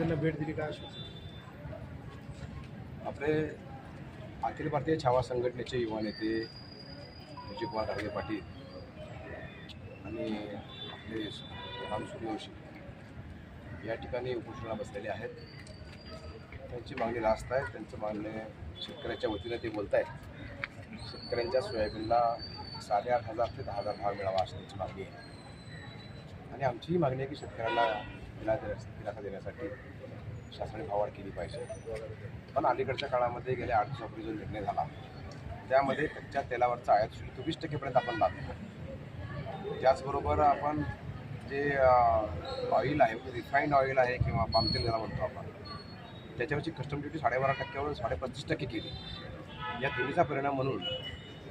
त्यांना भेट दिली काय आपले अखिल भारतीय छावा संघटनेचे युवा नेते विजयकुमार गाडगे पाटील आणि आपले राम सूर्यवंशी या ठिकाणी उपोषणाला बसलेले आहेत. त्यांची मागणी रास्त आहे. त्यांचं मागणे शेतकऱ्याच्या वतीने ते बोलत आहेत शेतकऱ्यांच्या सोयाबीनला साडेआठ हजार ते दहा हजार भाव मिळावा अशी त्यांची मागणी आहे. आणि आमचीही मागणी आहे की शेतकऱ्यांना तिला देण्यास- देण्यासाठी शासनाने भाववाढ केली पाहिजे. पण अलीकडच्या काळामध्ये गेल्या आठ दिवसापूर्वी जो निर्णय झाला त्यामध्ये कच्च्या तेलावरचा आयात शुल्क वीस टक्केपर्यंत आपण लादलं त्याचबरोबर आपण जे ऑइल आहे म्हणजे रिफाईंड ऑइल आहे किंवा पामतेल ज्याला म्हणतो आपण त्याच्यावरची कस्टम ड्युटी साडेबारा टक्क्यावरून साडेपस्तीस टक्के केली. या दोन्हीचा परिणाम म्हणून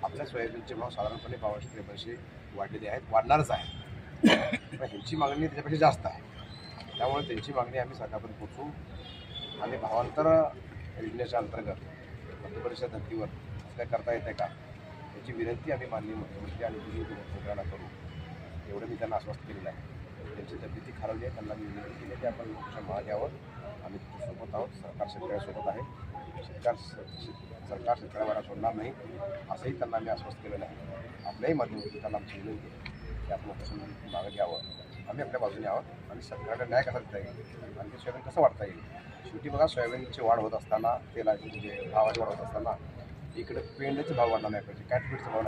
आपल्या सोयाबीनचे भाव साधारणपणे बावनशे त्रेपन्नशे वाढलेले आहेत वाढणारच आहे पण ह्यांची मागणी त्याच्यापेक्षा जास्त आहे. त्यामुळे त्यांची मागणी आम्ही सरकारपर्यंत पोचवू आणि भावांतर योजनेच्या अंतर्गत मंत्रिपरिषद धर्तीवर असं काय करता येते का याची विनंती आम्ही माननीय मुख्यमंत्री आणि दिल्ली करू. एवढं मी त्यांना आश्वस्त केलेलं आहे. त्यांची तब्येती खालवली आहे त्यांना मी विनंती केली आहे की आपण लोकशाही महा घ्यावं. आम्ही सोबत आहोत सरकार शेतकऱ्यासोबत आहे. सरकार सरकार शेतकऱ्यावर सोडणार नाही असंही त्यांना मी आश्वस्त केलेलं आहे. आपल्याही माध्यमातून त्यांना आमची विनंती आहे की आपण लोकशाही मागं घ्यावं. आम्ही आपल्या बाजूने आहोत आणि सरकारला न्याय कसा देता येईल? आणि ते सोयाबीन कसं वाढता येईल? शेवटी बघा सोयाबीनची वाढ होत असताना तेलाची म्हणजे भावाची वाढ होत असताना इकडे पेंड्याचे भाव वाढणार नाही पाहिजे कॅटफीडचा भाव नाही